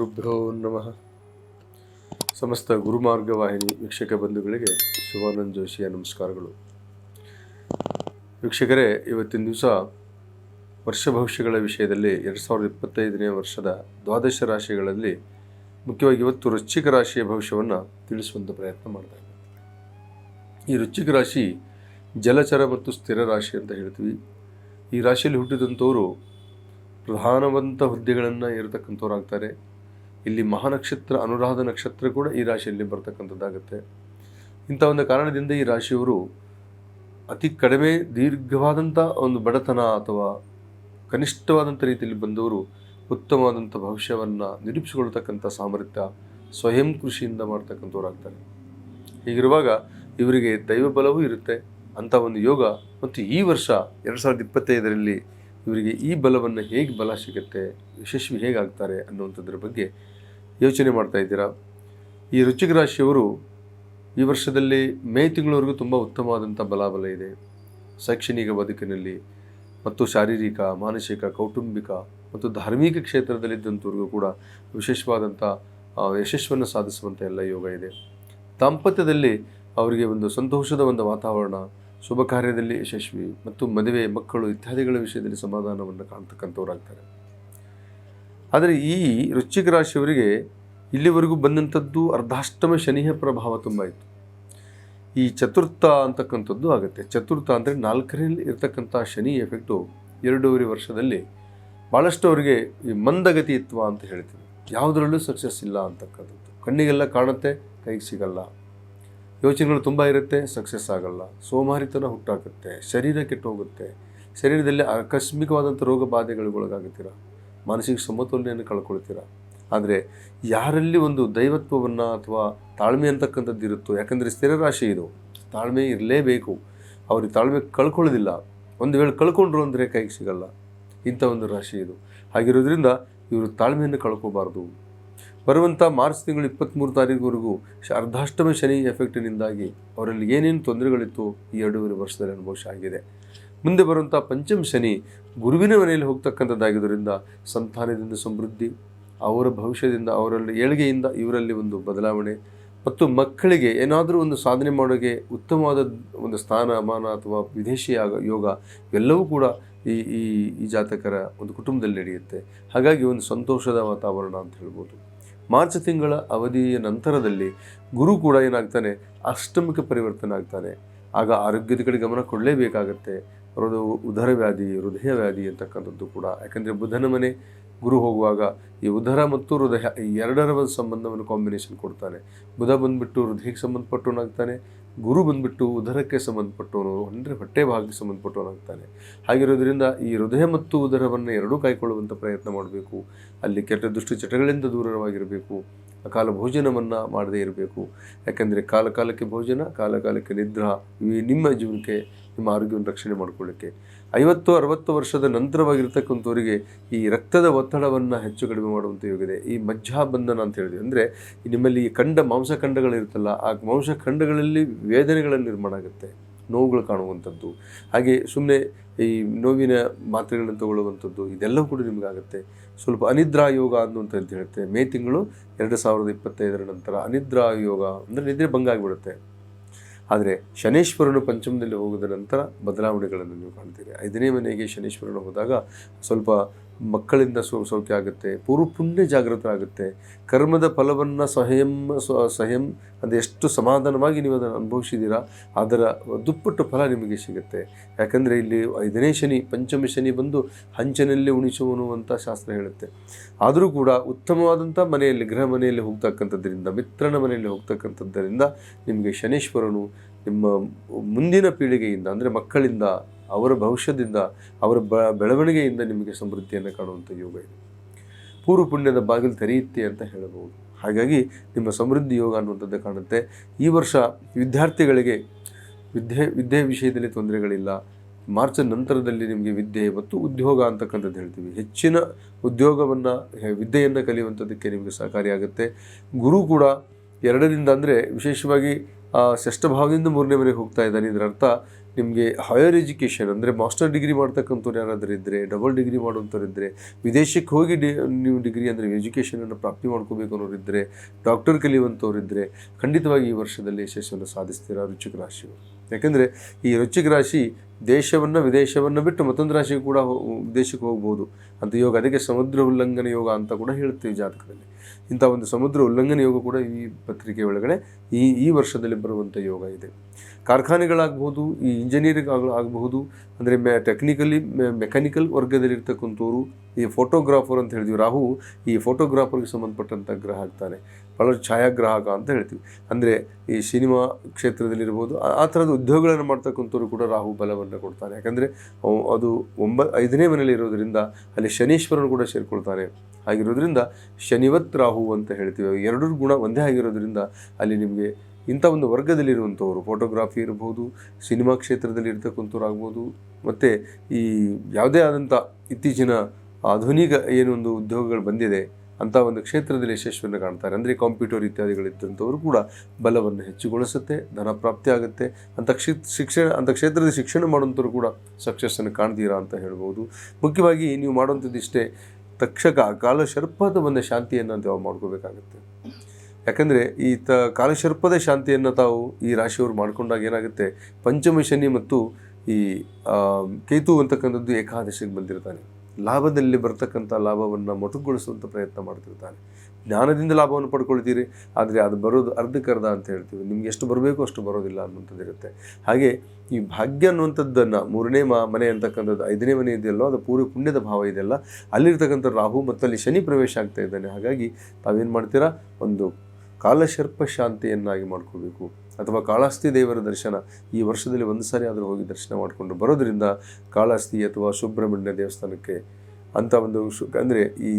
ಗುರುಭ್ಯೋ ನಮಃ. ಸಮಸ್ತ ಗುರುಮಾರ್ಗವಾಹಿನಿ ವೀಕ್ಷಕ ಬಂಧುಗಳಿಗೆ ಶಿವಾನಂದ ಜೋಶಿಯ ನಮಸ್ಕಾರಗಳು. ವೀಕ್ಷಕರೇ, ಇವತ್ತಿನ ದಿವಸ ವರ್ಷ ಭವಿಷ್ಯಗಳ ವಿಷಯದಲ್ಲಿ ಎರಡು ಸಾವಿರದ ಇಪ್ಪತ್ತೈದನೇ ವರ್ಷದ ದ್ವಾದಶ ರಾಶಿಗಳಲ್ಲಿ ಮುಖ್ಯವಾಗಿ ಇವತ್ತು ವೃಶ್ಚಿಕ ರಾಶಿಯ ಭವಿಷ್ಯವನ್ನು ತಿಳಿಸುವಂಥ ಪ್ರಯತ್ನ ಮಾಡ್ತಾ ಈ ವೃಶ್ಚಿಕ ರಾಶಿ ಜಲಚರ ಮತ್ತು ಸ್ಥಿರ ರಾಶಿ ಅಂತ ಹೇಳ್ತೀವಿ. ಈ ರಾಶಿಯಲ್ಲಿ ಹುಟ್ಟಿದಂಥವರು ಪ್ರಧಾನವಂತ ಹುದ್ದೆಗಳನ್ನು ಇರತಕ್ಕಂಥವ್ರಾಗ್ತಾರೆ ಇಲ್ಲಿ ಮಹಾನಕ್ಷತ್ರ, ಅನುರಾಧ ನಕ್ಷತ್ರ ಕೂಡ ಈ ರಾಶಿಯಲ್ಲಿ ಬರ್ತಕ್ಕಂಥದ್ದಾಗುತ್ತೆ. ಇಂಥ ಒಂದು ಕಾರಣದಿಂದ ಈ ರಾಶಿಯವರು ಅತಿ ಕಡಿಮೆ ದೀರ್ಘವಾದಂಥ ಒಂದು ಬಡತನ ಅಥವಾ ಕನಿಷ್ಠವಾದಂಥ ರೀತಿಯಲ್ಲಿ ಬಂದವರು ಉತ್ತಮವಾದಂಥ ಭವಿಷ್ಯವನ್ನು ನಿರೂಪಿಸಿಕೊಳ್ತಕ್ಕಂಥ ಸಾಮರ್ಥ್ಯ ಸ್ವಯಂ ಕೃಷಿಯಿಂದ ಮಾಡ್ತಕ್ಕಂಥವ್ರಾಗ್ತಾರೆ. ಹೀಗಿರುವಾಗ ಇವರಿಗೆ ದೈವ ಬಲವೂ ಇರುತ್ತೆ. ಅಂಥ ಒಂದು ಯೋಗ ಮತ್ತು ಈ ವರ್ಷ ಎರಡು ಸಾವಿರದ ಇಪ್ಪತ್ತೈದರಲ್ಲಿ ಇವರಿಗೆ ಈ ಬಲವನ್ನು ಹೇಗೆ ಬಲ ಸಿಗುತ್ತೆ, ಯಶಸ್ವಿ ಹೇಗಾಗ್ತಾರೆ ಅನ್ನುವಂಥದ್ರ ಬಗ್ಗೆ ಯೋಚನೆ ಮಾಡ್ತಾ ಇದ್ದೀರಾ? ಈ ರುಚಿಕ ರಾಶಿಯವರು ಈ ವರ್ಷದಲ್ಲಿ ಮೇ ತಿಂಗಳವರೆಗೂ ತುಂಬ ಉತ್ತಮವಾದಂಥ ಬಲಾಬಲ ಇದೆ. ಶೈಕ್ಷಣಿಕ ಬದುಕಿನಲ್ಲಿ ಮತ್ತು ಶಾರೀರಿಕ, ಮಾನಸಿಕ, ಕೌಟುಂಬಿಕ ಮತ್ತು ಧಾರ್ಮಿಕ ಕ್ಷೇತ್ರದಲ್ಲಿದ್ದಂಥವ್ರಿಗೂ ಕೂಡ ವಿಶೇಷವಾದಂಥ ಯಶಸ್ಸನ್ನು ಸಾಧಿಸುವಂಥ ಎಲ್ಲ ಯೋಗ ಇದೆ. ದಾಂಪತ್ಯದಲ್ಲಿ ಅವರಿಗೆ ಒಂದು ಸಂತೋಷದ ಒಂದು ವಾತಾವರಣ ಶುಭ ಕಾರ್ಯದಲ್ಲಿ ಯಶಸ್ವಿ ಮತ್ತು ಮದುವೆ, ಮಕ್ಕಳು ಇತ್ಯಾದಿಗಳ ವಿಷಯದಲ್ಲಿ ಸಮಾಧಾನವನ್ನು ಕಾಣ್ತಕ್ಕಂಥವರಾಗ್ತಾರೆ. ಆದರೆ ಈ ವೃಶ್ಚಿಕ ರಾಶಿಯವರಿಗೆ ಇಲ್ಲಿವರೆಗೂ ಬಂದಂಥದ್ದು ಅರ್ಧಾಷ್ಟಮ ಶನಿಯ ಪ್ರಭಾವ ತುಂಬ ಇತ್ತು. ಈ ಚತುರ್ಥ ಅಂತಕ್ಕಂಥದ್ದು ಆಗುತ್ತೆ. ಚತುರ್ಥ ಅಂದರೆ ನಾಲ್ಕರಲ್ಲಿ ಇರತಕ್ಕಂಥ ಶನಿ ಎಫೆಕ್ಟು ಎರಡೂವರೆ ವರ್ಷದಲ್ಲಿ ಭಾಳಷ್ಟು ಅವರಿಗೆ ಈ ಮಂದಗತಿತ್ವ ಅಂತ ಹೇಳ್ತೀವಿ. ಯಾವುದರಲ್ಲೂ ಸಕ್ಸಸ್ ಇಲ್ಲ ಅಂತಕ್ಕಂಥದ್ದು. ಕಣ್ಣಿಗೆಲ್ಲ ಕಾಣುತ್ತೆ, ಕೈಗೆ ಸಿಗಲ್ಲ. ಯೋಚನೆಗಳು ತುಂಬ ಇರುತ್ತೆ ಸಕ್ಸಸ್ ಆಗಲ್ಲ. ಸೋಮಾರಿತನ ಹುಟ್ಟಾಕುತ್ತೆ, ಶರೀರ ಕೆಟ್ಟು ಹೋಗುತ್ತೆ ಶರೀರದಲ್ಲಿ ಆಕಸ್ಮಿಕವಾದಂಥ ರೋಗ ಬಾಧೆಗಳಿಗೆ ಒಳಗಾಗುತ್ತೀರ ಮಾನಸಿಕ ಸಮತೋಲನೆಯನ್ನು ಕಳ್ಕೊಳ್ತೀರ? ಆದರೆ ಯಾರಲ್ಲಿ ಒಂದು ದೈವತ್ವವನ್ನು ಅಥವಾ ತಾಳ್ಮೆ ಅಂತಕ್ಕಂಥದ್ದು ಇರುತ್ತೋ, ಯಾಕಂದರೆ ಸ್ಥಿರ ರಾಶಿ ಇದು, ತಾಳ್ಮೆ ಇರಲೇಬೇಕು. ಅವ್ರಿಗೆ ತಾಳ್ಮೆ ಕಳ್ಕೊಳ್ಳೋದಿಲ್ಲ. ಒಂದು ವೇಳೆ ಕಳ್ಕೊಂಡ್ರು ಅಂದರೆ ಕೈಗೆ ಸಿಗಲ್ಲ. ಇಂಥ ಒಂದು ರಾಶಿ ಇದು. ಹಾಗಿರೋದ್ರಿಂದ ಇವರು ತಾಳ್ಮೆಯನ್ನು ಕಳ್ಕೋಬಾರ್ದು. ಬರುವಂಥ ಮಾರ್ಚ್ ತಿಂಗಳು ಇಪ್ಪತ್ತ್ಮೂರು ತಾರೀಕುವರೆಗೂ ಅರ್ಧಾಷ್ಟಮ ಶನಿ ಎಫೆಕ್ಟಿನಿಂದಾಗಿ ಅವರಲ್ಲಿ ಏನೇನು ತೊಂದರೆಗಳಿತ್ತು ಈ ಎರಡೂವರೆ ವರ್ಷದಲ್ಲಿ ಅನುಭವಿಸ ಆಗಿದೆ. ಮುಂದೆ ಬರುವಂಥ ಪಂಚಮ ಶನಿ ಗುರುವಿನ ಮನೆಯಲ್ಲಿ ಹೋಗ್ತಕ್ಕಂಥದ್ದಾಗಿದ್ದರಿಂದ ಸಂತಾನದಿಂದ ಸಮೃದ್ಧಿ, ಅವರ ಭವಿಷ್ಯದಿಂದ, ಅವರಲ್ಲಿ ಏಳಿಗೆಯಿಂದ ಇವರಲ್ಲಿ ಒಂದು ಬದಲಾವಣೆ ಮತ್ತು ಮಕ್ಕಳಿಗೆ ಏನಾದರೂ ಒಂದು ಸಾಧನೆ ಮಾಡೋಕ್ಕೆ ಉತ್ತಮವಾದ ಒಂದು ಸ್ಥಾನಮಾನ ಅಥವಾ ವಿದೇಶಿ ಆಗ ಯೋಗ ಎಲ್ಲವೂ ಕೂಡ ಈ ಈ ಜಾತಕರ ಒಂದು ಕುಟುಂಬದಲ್ಲಿ ನಡೆಯುತ್ತೆ. ಹಾಗಾಗಿ ಒಂದು ಸಂತೋಷದ ವಾತಾವರಣ ಅಂತ ಹೇಳ್ಬೋದು. ಮಾರ್ಚ್ ತಿಂಗಳ ಅವಧಿಯ ನಂತರದಲ್ಲಿ ಗುರು ಕೂಡ ಏನಾಗ್ತಾನೆ ಅಷ್ಟಮಕ್ಕೆ ಪರಿವರ್ತನೆ ಆಗ್ತಾನೆ. ಆಗ ಆರೋಗ್ಯದ ಕಡೆ ಗಮನ ಕೊಡಲೇಬೇಕಾಗತ್ತೆ. ಅವರದು ಉದರ ವ್ಯಾಧಿ ಹೃದಯ ವ್ಯಾಧಿ ಅಂತಕ್ಕಂಥದ್ದು ಕೂಡ. ಯಾಕಂದರೆ ಬುಧನ ಮನೆ ಗುರು ಹೋಗುವಾಗ ಈ ಉದರ ಮತ್ತು ಹೃದಯ, ಈ ಎರಡರ ಒಂದು ಸಂಬಂಧವನ್ನು ಕಾಂಬಿನೇಷನ್ ಕೊಡ್ತಾನೆ. ಬುಧ ಬಂದ್ಬಿಟ್ಟು ಹೃದಯಕ್ಕೆ ಸಂಬಂಧಪಟ್ಟವನಾಗ್ತಾನೆ. ಗುರು ಬಂದ್ಬಿಟ್ಟು ಉದರಕ್ಕೆ ಸಂಬಂಧಪಟ್ಟವನು, ಅಂದರೆ ಹೊಟ್ಟೆ ಭಾಗಕ್ಕೆ ಸಂಬಂಧಪಟ್ಟವನಾಗ್ತಾನೆ. ಹಾಗಿರೋದ್ರಿಂದ ಈ ಹೃದಯ ಮತ್ತು ಉದರವನ್ನು ಎರಡೂ ಕಾಯ್ಕೊಳ್ಳುವಂಥ ಪ್ರಯತ್ನ ಮಾಡಬೇಕು. ಅಲ್ಲಿ ಕೆಟ್ಟ ದುಷ್ಟ ಚಟಗಳಿಂದ ದೂರವಾಗಿರಬೇಕು. ಅಕಾಲ ಭೋಜನವನ್ನು ಮಾಡದೇ ಇರಬೇಕು. ಯಾಕೆಂದರೆ ಕಾಲಕಾಲಕ್ಕೆ ಭೋಜನ ಕಾಲಕಾಲಕ್ಕೆ ನಿದ್ರಾ, ಇವು ನಿಮ್ಮ ಜೀವನಕ್ಕೆ, ನಿಮ್ಮ ಆರೋಗ್ಯವನ್ನು ರಕ್ಷಣೆ ಮಾಡಿಕೊಳ್ಳಿಕ್ಕೆ. ಐವತ್ತು, ಅರವತ್ತು ವರ್ಷದ ನಂತರವಾಗಿರ್ತಕ್ಕಂಥವರಿಗೆ ಈ ರಕ್ತದ ಒತ್ತಡವನ್ನು ಹೆಚ್ಚು ಕಡಿಮೆ ಮಾಡುವಂಥ ಯೋಗಿದೆ ಈ ಮಜ್ಜಾಬಂಧನ ಅಂತ ಹೇಳಿದ್ವಿ. ಅಂದರೆ ನಿಮ್ಮಲ್ಲಿ ಈ ಖಂಡ ಮಾಂಸಖಂಡಗಳಿರುತ್ತಲ್ಲ, ಆ ಮಾಂಸಖಂಡಗಳಲ್ಲಿ ವೇದನೆಗಳ ನಿರ್ಮಾಣ ಆಗುತ್ತೆ, ನೋವುಗಳು ಕಾಣುವಂಥದ್ದು. ಹಾಗೆ ಸುಮ್ಮನೆ ಈ ನೋವಿನ ಮಾತ್ರೆಗಳನ್ನು ತಗೊಳ್ಳುವಂಥದ್ದು, ಇದೆಲ್ಲವೂ ಕೂಡ ನಿಮಗಾಗುತ್ತೆ. ಸ್ವಲ್ಪ ಅನಿದ್ರಾ ಯೋಗ ಅನ್ನುವಂಥದ್ದು ಹೇಳುತ್ತೆ ಮೇ ತಿಂಗಳು ಎರಡು ಸಾವಿರದ ಇಪ್ಪತ್ತೈದರ ನಂತರ ಅನಿದ್ರಾ ಯೋಗ ಅಂದರೆ ನಿದ್ರೆ ಭಂಗ ಆಗಿಬಿಡುತ್ತೆ. ಆದರೆ ಶನೇಶ್ವರನು ಪಂಚಮದಲ್ಲಿ ಹೋಗಿದ ನಂತರ ಬದಲಾವಣೆಗಳನ್ನು ನೀವು ಕಾಣ್ತೀರಿ. ಐದನೇ ಮನೆಗೆ ಶನೇಶ್ವರನು ಹೋದಾಗ ಸ್ವಲ್ಪ ಮಕ್ಕಳಿಂದ ಸೌಖ್ಯ ಆಗುತ್ತೆ, ಪೂರ್ವ ಪುಣ್ಯ ಜಾಗೃತ ಆಗುತ್ತೆ. ಕರ್ಮದ ಫಲವನ್ನು ಸ್ವಯಂ ಸ್ವಯಂ ಅದು ಎಷ್ಟು ಸಮಾಧಾನವಾಗಿ ನೀವು ಅದನ್ನು ಅನುಭವಿಸಿದ್ದೀರಾ, ಅದರ ದುಪ್ಪಟ್ಟು ಫಲ ನಿಮಗೆ ಸಿಗುತ್ತೆ. ಯಾಕಂದರೆ ಇಲ್ಲಿ ಐದನೇ ಶನಿ, ಪಂಚಮ ಶನಿ ಬಂದು ಹಂಚನಲ್ಲಿ ಉಣಿಸುವನು ಅಂತ ಶಾಸ್ತ್ರ ಹೇಳುತ್ತೆ. ಆದರೂ ಕೂಡ ಉತ್ತಮವಾದಂಥ ಮನೆಯಲ್ಲಿ, ಗೃಹ ಮನೆಯಲ್ಲಿ ಹೋಗ್ತಕ್ಕಂಥದ್ದರಿಂದ ಮಿತ್ರನ ಮನೆಯಲ್ಲಿ ಹೋಗ್ತಕ್ಕಂಥದ್ದರಿಂದ ನಿಮಗೆ ಶನೇಶ್ವರನು ನಿಮ್ಮ ಮುಂದಿನ ಪೀಳಿಗೆಯಿಂದ, ಅಂದರೆ ಮಕ್ಕಳಿಂದ ಅವರ ಭವಿಷ್ಯದಿಂದ, ಅವರ ಬ, ಬೆಳವಣಿಗೆಯಿಂದ ನಿಮಗೆ ಸಮೃದ್ಧಿಯನ್ನು ಕಾಣುವಂಥ ಯೋಗ ಇದೆ. ಪೂರ್ವ ಪುಣ್ಯದ ಬಾಗಿಲು ತೆರೆಯುತ್ತೆ ಅಂತ ಹೇಳಬಹುದು. ಹಾಗಾಗಿ ನಿಮ್ಮ ಸಮೃದ್ಧಿ ಯೋಗ ಅನ್ನುವಂಥದ್ದು ಕಾಣುತ್ತೆ. ಈ ವರ್ಷ ವಿದ್ಯಾರ್ಥಿಗಳಿಗೆ ವಿದ್ಯೆ ವಿದ್ಯೆ ವಿಷಯದಲ್ಲಿ ತೊಂದರೆಗಳಿಲ್ಲ. ಮಾರ್ಚ್ ನಂತರದಲ್ಲಿ ನಿಮಗೆ ವಿದ್ಯೆ ಮತ್ತು ಉದ್ಯೋಗ ಅಂತಕ್ಕಂಥದ್ದು ಹೇಳ್ತೀವಿ. ಹೆಚ್ಚಿನ ಉದ್ಯೋಗವನ್ನು ವಿದ್ಯೆಯನ್ನು ಕಲಿಯುವಂಥದ್ದಕ್ಕೆ ನಿಮಗೆ ಸಹಕಾರಿಯಾಗುತ್ತೆ ಗುರು ಕೂಡ ಎರಡರಿಂದ ಅಂದರೆ ವಿಶೇಷವಾಗಿ ಷಷ್ಠಭಾವದಿಂದ ಮೂರನೇವರೆಗೆ ಹೋಗ್ತಾ ಇದ್ದಾನೆ. ಇದರ ಅರ್ಥ ನಿಮಗೆ ಹೈಯರ್ ಎಜುಕೇಷನ್ ಅಂದರೆ ಮಾಸ್ಟರ್ ಡಿಗ್ರಿ ಮಾಡ್ತಕ್ಕಂಥವ್ರು ಯಾರಾದರೂ ಇದ್ದರೆ ಡಬಲ್ ಡಿಗ್ರಿ ಮಾಡುವಂಥವ್ರು ಇದ್ದರೆ ವಿದೇಶಕ್ಕೆ ಹೋಗಿ ಡಿ, ನೀವು ಡಿಗ್ರಿ ಅಂದರೆ ಎಜುಕೇಷನನ್ನು ಪ್ರಾಪ್ತಿ ಮಾಡ್ಕೋಬೇಕು ಅನ್ನೋರು ಇದ್ದರೆ ಡಾಕ್ಟರ್ ಕಲಿಯುವಂಥವ್ರು ಇದ್ದರೆ ಖಂಡಿತವಾಗಿ ಈ ವರ್ಷದಲ್ಲಿ ಯಶಸ್ಸನ್ನು ಸಾಧಿಸ್ತೀರಾ ವೃಶ್ಚಿಕ ರಾಶಿಯು ಯಾಕೆಂದರೆ ಈ ವೃಶ್ಚಿಕ ರಾಶಿ ದೇಶವನ್ನು ವಿದೇಶವನ್ನು ಬಿಟ್ಟು ಮತ್ತೊಂದು ರಾಶಿಗೆ ಕೂಡ ವಿದೇಶಕ್ಕೆ ಹೋಗ್ಬೋದು. ಅಂತ ಯೋಗ, ಅದಕ್ಕೆ ಸಮುದ್ರ ಉಲ್ಲಂಘನೆ ಯೋಗ ಅಂತ ಕೂಡ ಹೇಳ್ತೀವಿ ಜಾತಕದಲ್ಲಿ. ಇಂಥ ಒಂದು ಸಮುದ್ರ ಉಲ್ಲಂಘನೆ ಯೋಗ ಕೂಡ ಈ ಪತ್ರಿಕೆ ಒಳಗಡೆ ಈ ಈ ವರ್ಷದಲ್ಲಿ ಬರುವಂಥ ಯೋಗ ಇದೆ. ಕಾರ್ಖಾನೆಗಳಾಗ್ಬೋದು, ಈ ಇಂಜಿನಿಯರಿಂಗ್ ಆಗ, ಆಗಬಹುದು, ಅಂದರೆ ಮೆ ಟೆಕ್ನಿಕಲಿ ಮೆಕ್ಯಾನಿಕಲ್ ವರ್ಗದಲ್ಲಿರ್ತಕ್ಕಂಥವ್ರು ಈ ಫೋಟೋಗ್ರಾಫರ್ ಅಂತ ಹೇಳ್ತೀವಿ ರಾಹು ಈ ಫೋಟೋಗ್ರಾಫರ್ಗೆ ಸಂಬಂಧಪಟ್ಟಂಥ ಗ್ರಹ ಆಗ್ತಾನೆ ಭಾಳ ಛಾಯಾಗ್ರಾಹಕ ಅಂತ ಹೇಳ್ತೀವಿ. ಅಂದರೆ ಈ ಸಿನಿಮಾ ಕ್ಷೇತ್ರದಲ್ಲಿರ್ಬೋದು, ಆ- ಥರದ ಉದ್ಯೋಗಗಳನ್ನು ಮಾಡ್ತಕ್ಕಂಥವ್ರು ಕೂಡ ರಾಹು ಬಲವನ್ನು ಕೊಡ್ತಾನೆ ಯಾಕಂದರೆ ಅದು ಒಂಬ ಐದನೇ ಮನೇಲಿ ಇರೋದರಿಂದ ಅಲ್ಲಿ ಶನೀಶ್ವರನು ಕೂಡ ಸೇರಿಕೊಳ್ತಾನೆ ಆಗಿರೋದ್ರಿಂದ ಶನಿವತ್ ರಾಹು ಅಂತ ಹೇಳ್ತೀವಿ. ಎರಡೂ ಗುಣ ಒಂದೇ ಆಗಿರೋದ್ರಿಂದ ಅಲ್ಲಿ ನಿಮಗೆ ಇಂಥ ಒಂದು ವರ್ಗದಲ್ಲಿರುವಂಥವ್ರು ಫೋಟೋಗ್ರಾಫಿ ಇರ್ಬೋದು ಸಿನಿಮಾ ಕ್ಷೇತ್ರದಲ್ಲಿ ಇರ್ತಕ್ಕಂಥವ್ರು ಆಗ್ಬೋದು ಮತ್ತು ಈ ಯಾವುದೇ ಆದಂಥ ಇತ್ತೀಚಿನ ಆಧುನಿಕ ಏನೊಂದು ಉದ್ಯೋಗಗಳು ಬಂದಿದೆ ಅಂಥ ಒಂದು ಕ್ಷೇತ್ರದಲ್ಲಿ ಯಶಸ್ವಿಯನ್ನು ಕಾಣ್ತಾರೆ. ಅಂದರೆ ಕಂಪ್ಯೂಟರ್ ಇತ್ಯಾದಿಗಳಿದ್ದಂಥವರು ಕೂಡ ಬಲವನ್ನು ಹೆಚ್ಚುಗೊಳಿಸುತ್ತೆ, ಧನ ಪ್ರಾಪ್ತಿ ಆಗುತ್ತೆ. ಅಂತ ಕ್ಷಿ, ಶಿಕ್ಷಣ ಅಂಥ ಕ್ಷೇತ್ರದಲ್ಲಿ ಶಿಕ್ಷಣ ಮಾಡುವಂಥವ್ರು ಕೂಡ ಸಕ್ಸಸ್ಸನ್ನು ಕಾಣ್ತೀರಾ ಅಂತ ಹೇಳ್ಬೋದು. ಮುಖ್ಯವಾಗಿ ನೀವು ಮಾಡುವಂಥದ್ದು ಇಷ್ಟೇ, ತಕ್ಷಕ ಕಾಲಶರ್ಪದ ಒಂದು ಶಾಂತಿಯನ್ನು ತಾವು ಮಾಡ್ಕೋಬೇಕಾಗುತ್ತೆ? ಯಾಕಂದರೆ ಈ ತ, ಕಾಲಶರ್ಪದ ಶಾಂತಿಯನ್ನು ತಾವು ಈ ರಾಶಿಯವರು ಮಾಡಿಕೊಂಡಾಗ ಏನಾಗುತ್ತೆ? ಪಂಚಮ ಶನಿ ಮತ್ತು ಈ ಕೇತು ಅಂತಕ್ಕಂಥದ್ದು ಏಕಾದಶಿಗೆ ಬಂದಿರ್ತಾನೆ. ಲಾಭದಲ್ಲಿ ಬರ್ತಕ್ಕಂಥ ಲಾಭವನ್ನು ಮೊಟಕುಗೊಳಿಸುವಂಥ ಪ್ರಯತ್ನ ಮಾಡ್ತಿರ್ತಾನೆ. ಜ್ಞಾನದಿಂದ ಲಾಭವನ್ನು ಪಡ್ಕೊಳ್ತೀರಿ, ಆದರೆ ಅದು ಬರೋದು ಅರ್ಧಕ್ಕರ್ಧ ಅಂತ ಹೇಳ್ತೀವಿ. ನಿಮ್ಗೆ ಎಷ್ಟು ಬರಬೇಕು ಅಷ್ಟು ಬರೋದಿಲ್ಲ ಅನ್ನುವಂಥದ್ದು ಇರುತ್ತೆ ಹಾಗೆ ಈ ಭಾಗ್ಯ ಅನ್ನುವಂಥದ್ದನ್ನು ಮೂರನೇ ಮಾ, ಮನೆ ಅಂತಕ್ಕಂಥದ್ದು ಐದನೇ ಮನೆ ಇದೆಯಲ್ಲೋ, ಅದು ಪೂರ್ವ ಪುಣ್ಯದ ಭಾವ ಇದೆಯಲ್ಲ ಅಲ್ಲಿರ್ತಕ್ಕಂಥ ರಾಹು ಮತ್ತು ಅಲ್ಲಿ ಶನಿ ಪ್ರವೇಶ ಆಗ್ತಾ ಇದ್ದಾನೆ. ಹಾಗಾಗಿ ತಾವೇನು ಮಾಡ್ತೀರಾ? ಒಂದು ಕಾಲಶರ್ಪ ಶಾಂತಿಯನ್ನಾಗಿ ಮಾಡ್ಕೋಬೇಕು. ಅಥವಾ ಕಾಳಾಸ್ತಿ ದೇವರ ದರ್ಶನ ಈ ವರ್ಷದಲ್ಲಿ ಒಂದು ಸಾರಿ ಆದರೂ ಹೋಗಿ ದರ್ಶನ ಮಾಡಿಕೊಂಡು ಬರೋದರಿಂದ ಕಾಳಾಸ್ತಿ ಅಥವಾ ಸುಬ್ರಹ್ಮಣ್ಯ ದೇವಸ್ಥಾನಕ್ಕೆ ಅಂಥ ಒಂದು ಶು, ಅಂದರೆ ಈ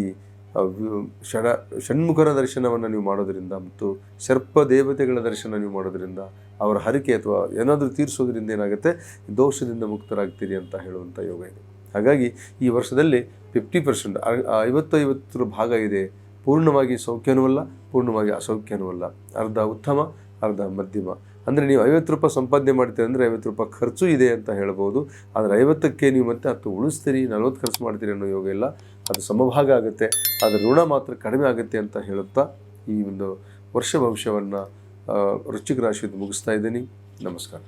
ಷಡ, ಷಣ್ಮುಖರ ದರ್ಶನವನ್ನು ನೀವು ಮಾಡೋದರಿಂದ ಮತ್ತು ಸರ್ಪ ದೇವತೆಗಳ ದರ್ಶನ ನೀವು ಮಾಡೋದರಿಂದ ಅವರ ಹರಿಕೆ ಅಥವಾ ಏನಾದರೂ ತೀರಿಸೋದ್ರಿಂದ ಏನಾಗುತ್ತೆ? ದೋಷದಿಂದ ಮುಕ್ತರಾಗ್ತೀರಿ ಅಂತ ಹೇಳುವಂಥ ಯೋಗ ಇದೆ. ಹಾಗಾಗಿ ಈ ವರ್ಷದಲ್ಲಿ ಫಿಫ್ಟಿ ಪರ್ಸೆಂಟ್ ಐವತ್ತು ಐವತ್ತರ ಭಾಗ ಇದೆ. ಪೂರ್ಣವಾಗಿ ಸೌಖ್ಯನೂ ಅಲ್ಲ, ಪೂರ್ಣವಾಗಿ ಅಸೌಖ್ಯನೂ ಅಲ್ಲ. ಅರ್ಧ ಉತ್ತಮ, ಅರ್ಧ ಮಧ್ಯಮ. ಅಂದರೆ ನೀವು ಐವತ್ತು ರೂಪಾಯಿ ಸಂಪಾದನೆ ಮಾಡ್ತೀರಿ ಅಂದರೆ ಐವತ್ತು ರೂಪಾಯಿ ಖರ್ಚು ಇದೆ ಅಂತ ಹೇಳ್ಬೋದು. ಆದರೆ ಐವತ್ತಕ್ಕೆ ನೀವು ಮತ್ತೆ ಹತ್ತು ಉಳಿಸ್ತೀರಿ, ನಲ್ವತ್ತು ಖರ್ಚು ಮಾಡ್ತೀರಿ ಅನ್ನೋ ಯೋಗ ಇಲ್ಲ. ಅದು ಸಮಭಾಗ ಆಗುತ್ತೆ. ಅದರ ಋಣ ಮಾತ್ರ ಕಡಿಮೆ ಆಗುತ್ತೆ ಅಂತ ಹೇಳುತ್ತಾ ಈ ಒಂದು ವರ್ಷ ಭವಿಷ್ಯವನ್ನು ವೃಶ್ಚಿಕ ರಾಶಿಯಿಂದ ಮುಗಿಸ್ತಾ ಇದ್ದೀನಿ. ನಮಸ್ಕಾರ.